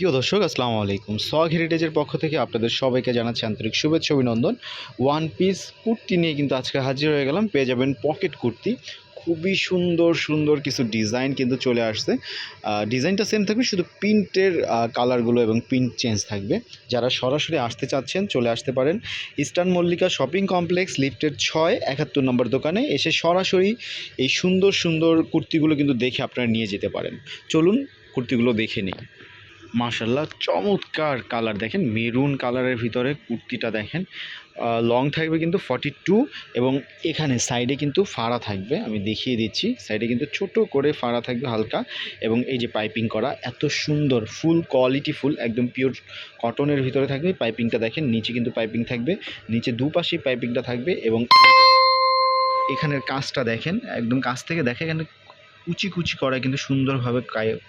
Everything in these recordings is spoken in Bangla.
প্রিয় দর্শক, আসসালামু আলাইকুম। সোয়াগ হেরিটেজের পক্ষ থেকে আপনাদের সবাইকে জানাচ্ছি আন্তরিক শুভেচ্ছা, অভিনন্দন। ওয়ান পিস কুর্তি নিয়ে কিন্তু আজকে হাজির হয়ে গেলাম। পেয়ে যাবেন পকেট কুর্তি। খুবই সুন্দর সুন্দর কিছু ডিজাইন কিন্তু চলে আসছে। ডিজাইনটা সেম থাকবে, শুধু প্রিন্টের কালারগুলো এবং প্রিন্ট চেঞ্জ থাকবে। যারা সরাসরি আসতে চাচ্ছেন, চলে আসতে পারেন। ইস্টার্ন মল্লিকা শপিং কমপ্লেক্স লিফটের ছয়, একাত্তর নম্বর দোকানে এসে সরাসরি এই সুন্দর সুন্দর কুর্তিগুলো কিন্তু দেখে আপনারা নিয়ে যেতে পারেন। চলুন কুর্তিগুলো দেখে নিই। মাশাল্লাহ চমৎকার কালার দেখেন মেরুন কালারের ভিতরে কুর্তিটা দেখেন। লং থাকবে কিন্তু ফর্টি টু এবং এখানে সাইডে কিন্তু ফাড়া থাকবে, আমি দেখিয়ে দিচ্ছি। সাইডে কিন্তু ছোট করে ফাড়া থাকবে হালকা এবং এই যে পাইপিং করা, এত সুন্দর ফুল কোয়ালিটি ফুল একদম পিওর কটনের ভিতরে থাকবে। পাইপিংটা দেখেন, নিচে কিন্তু পাইপিং থাকবে, নিচে দুপাশেই পাইপিংটা থাকবে এবং এখানের কাজটা দেখেন, একদম কাছ থেকে দেখে এখানে কুচি কুচি করা কিন্তু সুন্দরভাবে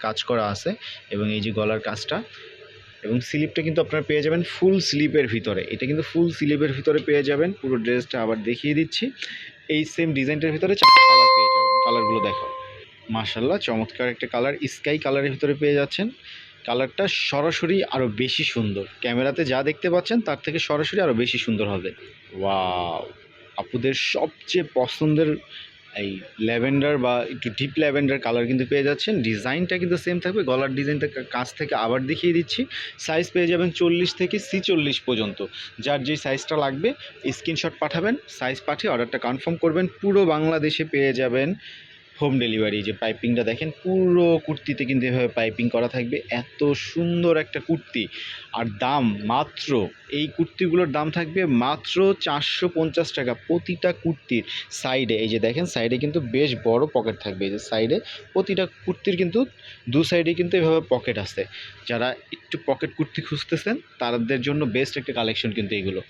কাজ করা আছে এবং এই যে গলার কাজটা এবং স্লিপটা কিন্তু আপনারা পেয়ে যাবেন ফুল স্লিপের ভিতরে। এটা কিন্তু ফুল স্লিপের ভিতরে পেয়ে যাবেন। পুরো ড্রেসটা আবার দেখিয়ে দিচ্ছি। এই সেম ডিজাইনটার ভিতরে চারটা কালার পেয়ে যাবেন। কালারগুলো দেখো। মাশাল্লাহ চমৎকার একটা কালার স্কাই কালারের ভিতরে পেয়ে যাচ্ছেন। কালারটা সরাসরি আরও বেশি সুন্দর। ক্যামেরাতে যা দেখতে পাচ্ছেন, তার থেকে সরাসরি আরও বেশি সুন্দর হবে। ওয়াও আপুদের সবচেয়ে পছন্দের এই ল্যাভেন্ডার বা একটু ডিপ ল্যাভেন্ডার কালার কিন্তু পেয়ে যাচ্ছেন। ডিজাইনটা কিন্তু সেম থাকবে। গলার ডিজাইনটা কাছ থেকে আবার দেখিয়ে দিচ্ছি। সাইজ পেয়ে যাবেন চল্লিশ থেকে ছিচল্লিশ পর্যন্ত। যার যে সাইজটা লাগবে স্ক্রিনশট পাঠাবেন। সাইজ পাঠিয়ে অর্ডারটা কনফার্ম করবেন। পুরো বাংলাদেশে পেয়ে যাবেন হোম ডেলিভারি যে পাইপিংটা দেখেন, পুরো কুর্তিতে কিন্তু এভাবে পাইপিং করা থাকবে। এত সুন্দর একটা কুর্তি। আর দাম মাত্র, এই কুর্তিগুলোর দাম থাকবে মাত্র চারশো পঞ্চাশ টাকা প্রতিটা কুর্তির সাইডে। এই যে দেখেন, সাইডে কিন্তু বেশ বড় পকেট থাকবে। এই যে সাইডে প্রতিটা কুর্তির কিন্তু দু সাইডে কিন্তু এভাবে পকেট আছে। যারা একটু পকেট কুর্তি খুঁজতেছেন, তাদের জন্য বেস্ট একটা কালেকশন কিন্তু এইগুলো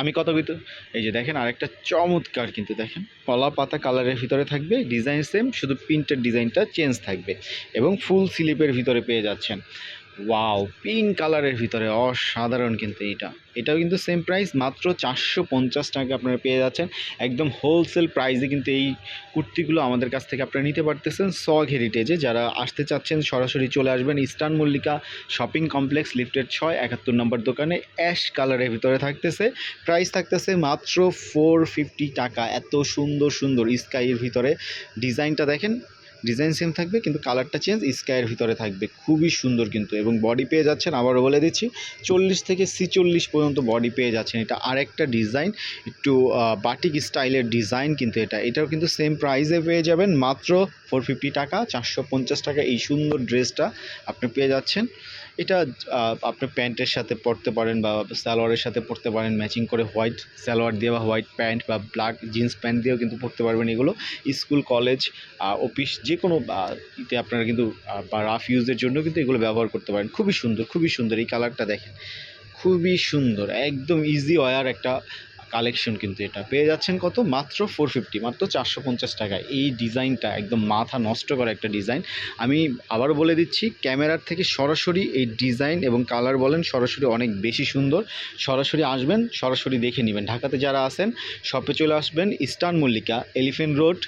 আমি কত ভিতর এই যে দেখেন, আরেকটা চমৎকার কিন্তু দেখেন। কলা পাতা কালারের ভিতরে থাকবে, ডিজাইন সেম শুধু প্রিন্টের ডিজাইনটা চেঞ্জ থাকবে এবং ফুল স্লিপের ভিতরে পেয়ে যাচ্ছেন। ওয়াও পিঙ্ক কালারের ভিতরে অসাধারণ কিন্তু এটা এটাও কিন্তু সেম প্রাইস মাত্র চারশো পঞ্চাশ টাকা আপনারা পেয়ে যাচ্ছেন। একদম হোলসেল প্রাইসে কিন্তু এই কুর্তিগুলো আমাদের কাছ থেকে আপনারা নিতে পারতেছেন সগ হেরিটেজে যারা আসতে চাচ্ছেন, সরাসরি চলে আসবেন ইস্টার্ন মল্লিকা শপিং কমপ্লেক্স লিফটের ছয়, একাত্তর নম্বর দোকানে। অ্যাশ কালারের ভিতরে থাকতেছে। প্রাইস থাকতেছে মাত্র ফোর ফিফটি টাকা। এত সুন্দর সুন্দর স্কাইয়ের ভিতরে। ডিজাইনটা দেখেন ডিজাইন সেম থাকবে, কিন্তু কালারটা চেঞ্জ স্কাইয়ের ভিতরে থাকবে। খুবই সুন্দর কিন্তু, এবং বডি পেয়ে যাচ্ছেন, আবারও বলে দিচ্ছি, চল্লিশ থেকে ছিচল্লিশ পর্যন্ত বডি পেয়ে যাচ্ছেন। এটা আরেকটা ডিজাইন একটু বাটিক স্টাইলের ডিজাইন কিন্তু এটা। এটাও কিন্তু সেম প্রাইসে পেয়ে যাবেন, মাত্র ফোর ফিফটি টাকা, চারশো পঞ্চাশ টাকা এই সুন্দর ড্রেসটা আপনি পেয়ে যাচ্ছেন। এটা আপনি প্যান্টের সাথে পরতে পারেন বা সালোয়ারের সাথে পরতে পারেন, ম্যাচিং করে হোয়াইট সালোয়ার দিয়ে বা হোয়াইট প্যান্ট বা ব্ল্যাক জিন্স প্যান্ট দিয়েও কিন্তু পরতে পারবেন এগুলো। স্কুল, কলেজ অফিস যে কোনো ইতে আপনারা কিন্তু বা রাফ ইউজের জন্য কিন্তু এগুলো ব্যবহার করতে পারেন। খুবই সুন্দর খুবই সুন্দর এই কালারটা দেখেন। খুবই সুন্দর, একদম ইজি ওয়ার একটা কালেকশন কিন্তু এটা। পেয়ে যাচ্ছেন কত? মাত্র ফোর ফিফটি মাত্র চারশো পঞ্চাশ টাকায় এই ডিজাইনটা একদম মাথা নষ্ট করা একটা ডিজাইন। আমি আবার বলে দিচ্ছি, ক্যামেরার থেকে সরাসরি এই ডিজাইন এবং কালার বলেন, সরাসরি অনেক বেশি সুন্দর। সরাসরি আসবেন, সরাসরি দেখে নেবেন। ঢাকাতে যারা আসেন শপে চলে আসবেন, ইস্টার্ন মল্লিকা, এলিফেন্ট রোড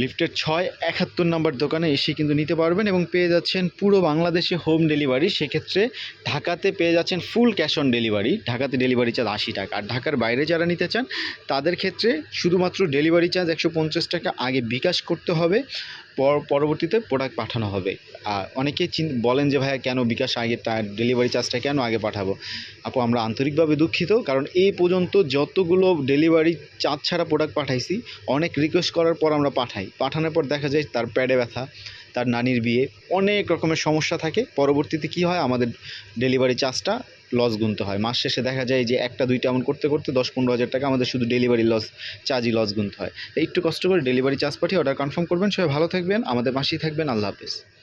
লিফটের ছয় একাত্তর নম্বর দোকানে এসে কিন্তু নিতে পারবেন এবং পেয়ে যাচ্ছেন পুরো বাংলাদেশে হোম ডেলিভারি। সেক্ষেত্রে ঢাকাতে পেয়ে যাচ্ছেন ফুল ক্যাশ অন ডেলিভারি। ঢাকাতে ডেলিভারি চার্জ আশি টাকা। আর ঢাকার বাইরে যারা নিতে চান, তাদের ক্ষেত্রে শুধুমাত্র ডেলিভারি চার্জ একশো পঞ্চাশ টাকা। আগে বিকাশ করতে হবে। পরবর্তীতে প্রোডাক্ট পাঠানো হবে। আর অনেকেই বলেন যে, ভাইয়া, কেন বিকাশ আগে ডেলিভারি চার্জটা কেন আগে পাঠাবো? আপু, আমরা আন্তরিকভাবে দুঃখিত, কারণ এই পর্যন্ত যতগুলো ডেলিভারি চার্জ ছাড়া প্রোডাক্ট পাঠাইছি, অনেক রিকোয়েস্ট করার পর আমরা পাঠাই। পাঠানোর পর দেখা যায় তার প্যাডে ব্যথা, তার নানির বিয়ে, অনেক রকমের সমস্যা থাকে। পরবর্তীতে কি হয়? আমাদের ডেলিভারি চার্জটা লস গুনতে হয়। মাস শেষে দেখা যায় যে একটা, দুইটা এমন করতে করতে দশ, পনেরো হাজার টাকা আমাদের শুধু ডেলিভারি লস চার্জই লস গুনতে হয়। একটু কষ্ট করে ডেলিভারি চার্জ পাঠিয়ে অর্ডার কনফার্ম করবেন। সবাই ভালো থাকবেন, আমাদের পাশেই থাকবেন। আল্লাহ হাফেজ।